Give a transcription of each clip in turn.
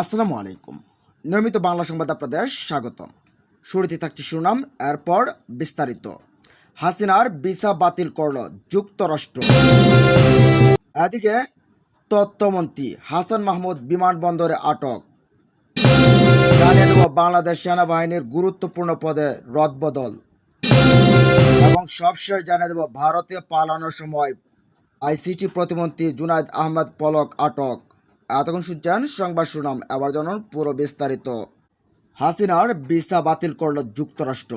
আসসালামু আলাইকুম। নিয়মিত বাংলা সংবাদ আপনাদের স্বাগতম। শুরুতে থাকছে সুনাম, এরপর বিস্তারিত। হাসিনার ভিসা বাতিল করল যুক্তরাষ্ট্র। এদিকে তথ্যমন্ত্রী হাসান মাহমুদ বিমানবন্দরে আটক। জানিয়ে দেব, বাংলাদেশ সেনাবাহিনীর গুরুত্বপূর্ণ পদে রদবদল। এবং সবশেষ জানিয়ে দেব ভারতে পালানোর সময় আইসিটি প্রতিমন্ত্রী জুনায়দ আহমেদ পলক আটক। এতক্ষণ শুনছেন সংবাদ শুনাম এবার জানুন পুরো বিস্তারিত। হাসিনার ভিসা বাতিল করল যুক্তরাষ্ট্র।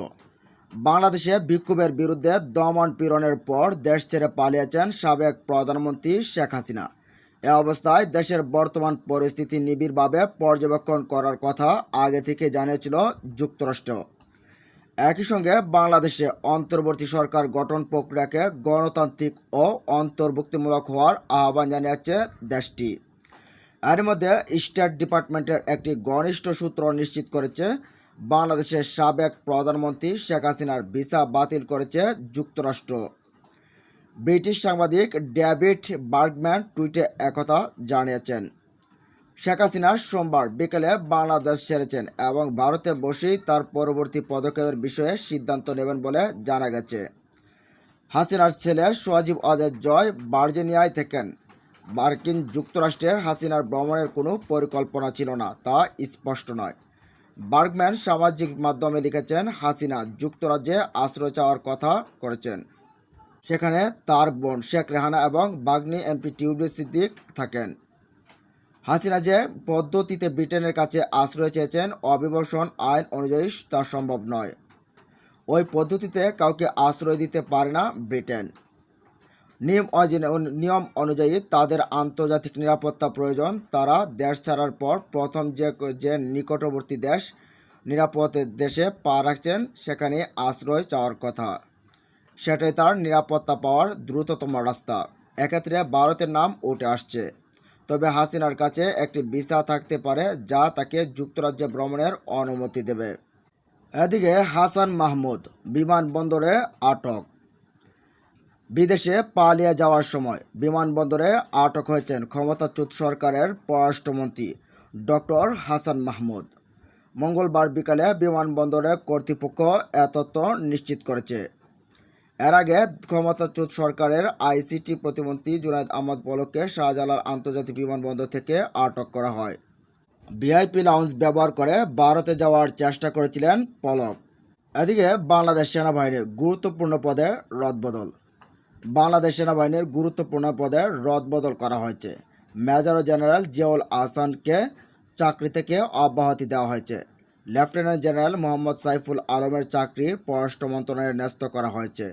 বাংলাদেশে বিক্ষোভের বিরুদ্ধে দমন পীড়নের পর দেশ ছেড়ে পালিয়েছেন সাবেক প্রধানমন্ত্রী শেখ হাসিনা। এ অবস্থায় দেশের বর্তমান পরিস্থিতি নিবিড়ভাবে পর্যবেক্ষণ করার কথা আগে থেকে জানিয়েছিল যুক্তরাষ্ট্র। একই সঙ্গে বাংলাদেশে অন্তর্বর্তী সরকার গঠন প্রক্রিয়াকে গণতান্ত্রিক ও অন্তর্ভুক্তিমূলক হওয়ার আহ্বান জানিয়েছে দেশটি। এর মধ্যে স্টেট ডিপার্টমেন্টের একটি ঘনিষ্ঠ সূত্র নিশ্চিত করেছে, বাংলাদেশের সাবেক প্রধানমন্ত্রী শেখ হাসিনার ভিসা বাতিল করেছে যুক্তরাষ্ট্র। ব্রিটিশ সাংবাদিক ডেভিড বার্গম্যান টুইটে একথা জানিয়েছেন, শেখ হাসিনা সোমবার বিকেলে বাংলাদেশ ছেড়েছেন এবং ভারতে বসেই তার পরবর্তী পদক্ষেপের বিষয়ে সিদ্ধান্ত নেবেন বলে জানা গেছে। হাসিনার ছেলে সজীব অজয় জয় ভার্জিনিয়ায় থাকেন। মার্কিন যুক্তরাষ্ট্রের হাসিনার ভ্রমণের কোনো পরিকল্পনা ছিল না, তা স্পষ্ট নয়। বার্গম্যান সামাজিক মাধ্যমে লিখেছেন, হাসিনা যুক্তরাজ্যে আশ্রয় চাওয়ার কথা করেছেন। সেখানে তার বোন শেখ রেহানা এবং বাগ্নি এমপি টিউবলি সিদ্দিক থাকেন। হাসিনা যে পদ্ধতিতে ব্রিটেনের কাছে আশ্রয় চেয়েছেন, অভিবাসন আইন অনুযায়ী তা সম্ভব নয়। ওই পদ্ধতিতে কাউকে আশ্রয় দিতে পারে না ব্রিটেন। নিয়ম নিয়ম অনুযায়ী তাদের আন্তর্জাতিক নিরাপত্তা প্রয়োজন। তারা দেশ ছাড়ার পর প্রথম যে যে নিকটবর্তী দেশ নিরাপদ দেশে পা রাখছেন, সেখানে আশ্রয় চাওয়ার কথা। সেটাই তার নিরাপত্তা পাওয়ার দ্রুততম রাস্তা। এক্ষেত্রে ভারতের নাম উঠে আসছে। তবে হাসিনার কাছে একটি ভিসা থাকতে পারে, যা তাকে যুক্তরাজ্যে ভ্রমণের অনুমতি দেবে। এদিকে হাসান মাহমুদ বিমানবন্দরে আটক। বিদেশে পালিয়ে যাওয়ার সময় বিমানবন্দরে আটক হয়েছেন ক্ষমতাচ্যুত সরকারের পররাষ্ট্রমন্ত্রী ডক্টর হাসান মাহমুদ। মঙ্গলবার বিকালে বিমানবন্দরে কর্তৃপক্ষ এ তথ্য নিশ্চিত করেছে। এর আগে ক্ষমতাচ্যুত সরকারের আইসিটি প্রতিমন্ত্রী জুনায়দ আহমদ পলককে শাহজালাল আন্তর্জাতিক বিমানবন্দর থেকে আটক করা হয়। ভিআইপি লাউঞ্জ ব্যবহার করে ভারতে যাওয়ার চেষ্টা করেছিলেন পলক। এদিকে বাংলাদেশ সেনাবাহিনীর গুরুত্বপূর্ণ পদে রদবদল। বাংলাদেশ সেনাবাহিনীর গুরুত্বপূর্ণ পদে রদবদল করা হয়েছে। মেজর জেনারেল জিয়াউল আহসানকে চাকরি থেকে অব্যাহতি দেওয়া হয়েছে। লেফটেন্যান্ট জেনারেল মোহাম্মদ সাইফুল আলমের চাকরি পররাষ্ট্র মন্ত্রণালয়ে ন্যস্ত করা হয়েছে।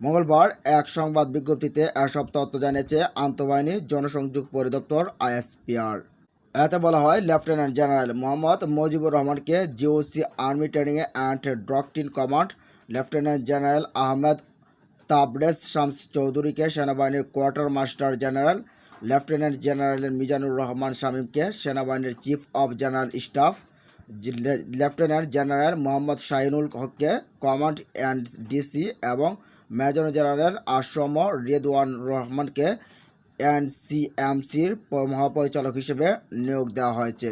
মঙ্গলবার এক সংবাদ বিজ্ঞপ্তিতে এসব তথ্য জানিয়েছে আন্তঃবাহিনী জনসংযোগ পরিদপ্তর আইএসপিআর। এতে বলা হয়, লেফটেন্যান্ট জেনারেল মোহাম্মদ মুজিবুর রহমানকে GOC army training and doctrine command, lieutenant general Ahmed Tabrez Shams চৌধুরীকে সেনাবাহিনীর quarter master general, lieutenant general Mizanur Rahman শামীমকে সেনাবাহিনীর chief of general staff lieutenant general Mohammad Shahinul হককে কমান্ড অ্যান্ড ডিসি এবং major general Assam Redwan রহমানকে এনসিএমসির মহাপরিচালক হিসেবে নিয়োগ দেওয়া হয়েছে।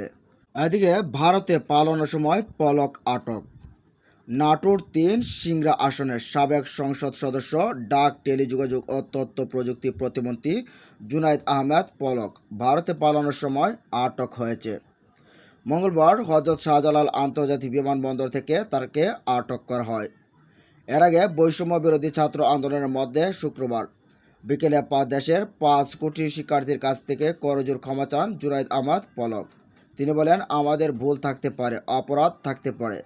এদিকে ভারতে পালানোর সময় পলক আটক। নাটোর তিন, সিংড়া আসনের সাবেক সংসদ সদস্য, ডাক, টেলিযোগাযোগ ও তথ্য প্রযুক্তি প্রতিমন্ত্রী জুনাইদ আহমেদ পলক ভারতে পালানোর সময় আটক হয়েছে। মঙ্গলবার হজরত শাহজালাল আন্তর্জাতিক বিমানবন্দর থেকে তাকে আটক করা হয়। এর আগে বৈষম্য বিরোধী ছাত্র আন্দোলনের মধ্যে শুক্রবার বিকেলে পাঁচ দেশের পাঁচ কোটি শিক্ষার্থীর কাছ থেকে করজোর ক্ষমা চান জুনাইদ আহমদ পলক। তিনি বলেন, আমাদের ভুল থাকতে পারে, অপরাধ থাকতে পারে।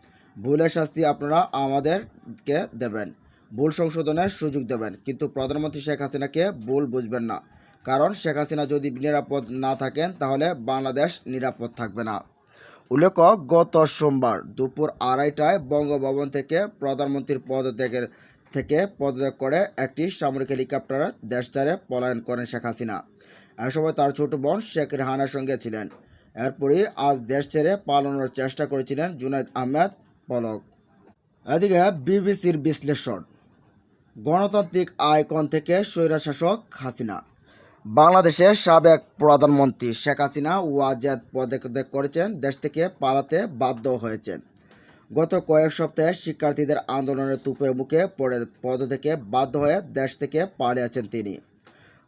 ভুলের শাস্তি আপনারা আমাদেরকে দেবেন। ভুল সংশোধনের সুযোগ দেবেন। কিন্তু প্রধানমন্ত্রী শেখ হাসিনাকে ভুল বুঝবেন না। কারণ শেখ হাসিনা যদি নিরাপদ না থাকেন, তাহলে বাংলাদেশ নিরাপদ থাকবে না। উল্লেখ্য, গত সোমবার দুপুর আড়াইটায় বঙ্গভবন থেকে প্রধানমন্ত্রীর পদত্যাগের থেকে পদত্যাগ করে একটি সামরিক হেলিকপ্টার দেশ ছাড়ে পলায়ন করেন শেখ হাসিনা। এ সময় তার ছোট বোন শেখ রেহানার সঙ্গে ছিলেন। এরপরই আজ দেশ ছেড়ে পালানোর চেষ্টা করেছিলেন জুনাইদ আহমেদ। পলক। এদিকে বিবিসির বিশ্লেষণ। গণতান্ত্রিক আইকন থেকে স্বৈরাশাসক হাসিনা। বাংলাদেশের সাবেক প্রধানমন্ত্রী শেখ হাসিনা ওয়াজেদ পদত্যাগ করেছেন, দেশ থেকে পালাতে বাধ্য হয়েছেন। গত কয়েক সপ্তাহে শিক্ষার্থীদের আন্দোলনের তুপের মুখে পড়ে পদ থেকে বাধ্য হয়ে দেশ থেকে পালিয়েছেন তিনি।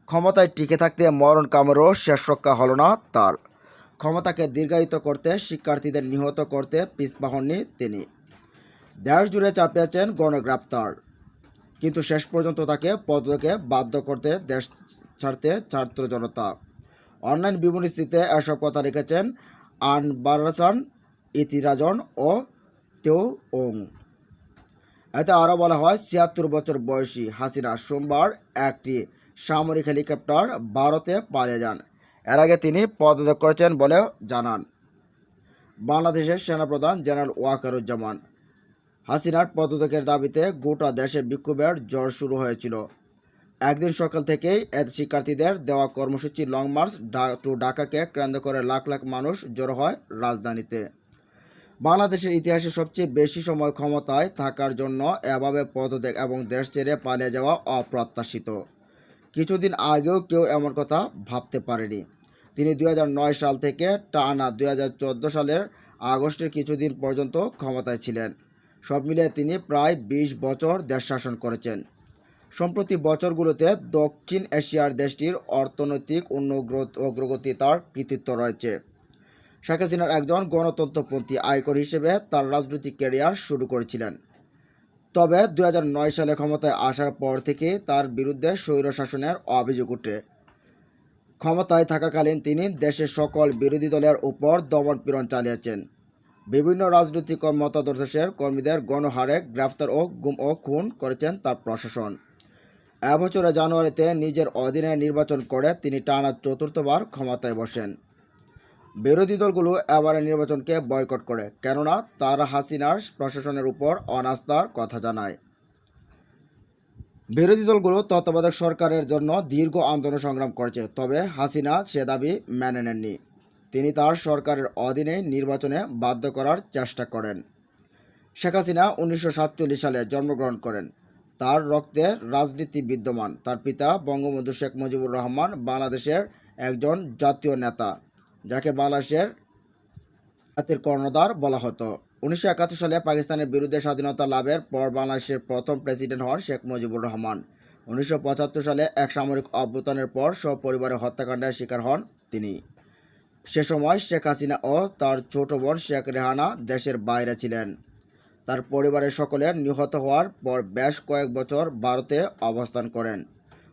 ক্ষমতায় টিকে থাকতে মরণ কামড়ও শেষ রক্ষা হলো না তার। ক্ষমতাকে দীর্ঘায়িত করতে শিক্ষার্থীদের নিহত করতে পিছপা হননি তিনি। দেশ জুড়ে চাপিয়েছেন গণগ্রেপ্তার। কিন্তু শেষ পর্যন্ত তাকে পদকে বাধ্য করতে দেশ ছাড়তে ছাত্র জনতা। অনলাইন বিবরণীতে এসব কথা লিখেছেন আনবারাসান, ইতিরাজন ও তেও ওং এতে আরও বলা হয়, ছিয়াত্তর বছর বয়সী হাসিনা সোমবার একটি সামরিক হেলিকপ্টার ভারতে পালিয়ে যান। এর আগে তিনি পদত্যাগ করেছেন বলে জানান। বাংলাদেশের সেনাপ্রধান জেনারেল ওয়াকারুজ্জামান হাসিনার পদত্যাগের দাবিতে গোটা দেশে বিক্ষোভের জ্বর শুরু হয়েছিল। একদিন সকাল থেকেই শিক্ষার্থীদের দেওয়া কর্মসূচি লং মার্চ টু ঢাকাকে কেন্দ্র করে লাখ লাখ মানুষ জড়ো হয় রাজধানীতে। বাংলাদেশের ইতিহাসে সবচেয়ে বেশি সময় ক্ষমতায় থাকার জন্য এভাবে পদত্যাগ এবং দেশ ছেড়ে পালিয়ে যাওয়া অপ্রত্যাশিত। কিছুদিন আগেও কেউ এমন কথা ভাবতে পারেনি। তিনি দুই হাজার নয় সাল থেকে টানা দুই হাজার চোদ্দ সালের আগস্টের কিছুদিন পর্যন্ত ক্ষমতায় ছিলেন। সব মিলিয়ে তিনি প্রায় ২০ বছর দেশ শাসন করেছেন। সম্প্রতি বছরগুলোতে দক্ষিণ এশিয়ার দেশটির অর্থনৈতিক অগ্রগতি তার কৃতিত্ব রয়েছে। শেখ হাসিনার একজন গণতন্ত্রপন্থী আয়কর হিসেবে তার রাজনৈতিক ক্যারিয়ার শুরু করেছিলেন। তবে দু হাজার নয় সালে ক্ষমতায় আসার পর থেকে তার বিরুদ্ধে স্বৈর শাসনের অভিযোগ ওঠে ক্ষমতায় থাকাকালীন তিনি দেশের সকল বিরোধী দলের উপর দমনপীড়ন চালিয়েছেন। বিভিন্ন রাজনৈতিক মতাদর্শের কর্মীদের গণহারে গ্রেফতার ও গুম ও খুন করেছেন তার প্রশাসন। এবছরে জানুয়ারিতে নিজের অধীনে নির্বাচন করে তিনি টানা চতুর্থবার ক্ষমতায় বসেন। বিরোধী দলগুলো এবারের নির্বাচনকে বয়কট করে, কেননা তারা হাসিনার প্রশাসনের উপর অনাস্থার কথা জানায়। বিরোধী দলগুলো তত্ত্বাবধায়ক সরকারের জন্য দীর্ঘ আন্দোলন সংগ্রাম করেছে, তবে হাসিনা সে দাবি মেনে নেননি। তিনি তার সরকারের অধীনে নির্বাচনে বাধ্য করার চেষ্টা করেন। শেখ হাসিনা উনিশশো সাতচল্লিশ সালে জন্মগ্রহণ করেন। তার রক্তে রাজনীতি বিদ্যমান। তার পিতা বঙ্গবন্ধু শেখ মুজিবুর রহমান বাংলাদেশের একজন জাতীয় নেতা। যাকে বাংলাদেশের জাতির কর্ণধার বলা হতো। উনিশশো একাত্তর সালে পাকিস্তানের বিরুদ্ধে স্বাধীনতা লাভের পর বাংলাদেশের প্রথম প্রেসিডেন্ট হন শেখ মুজিবুর রহমান। উনিশশো পঁচাত্তর সালে এক সামরিক অভ্যুত্থানের পর সপরিবারে হত্যাকাণ্ডের শিকার হন তিনি। সে সময় শেখ হাসিনা ও তার ছোট বোন শেখ রেহানা দেশের বাইরে ছিলেন। তার পরিবারের সকলে নিহত হওয়ার পর বেশ কয়েক বছর ভারতে অবস্থান করেন।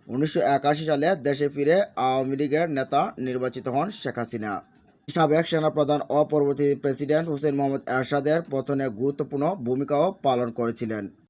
উনিশশো একাশি সালে দেশে ফিরে আওয়ামী লীগের নেতা নির্বাচিত হন শেখ হাসিনা। সাবেক সেনাপ্রধান ও পরবর্তী প্রেসিডেন্ট হুসেন মোহাম্মদ এরশাদের পতনে গুরুত্বপূর্ণ ভূমিকাও পালন করেছিলেন।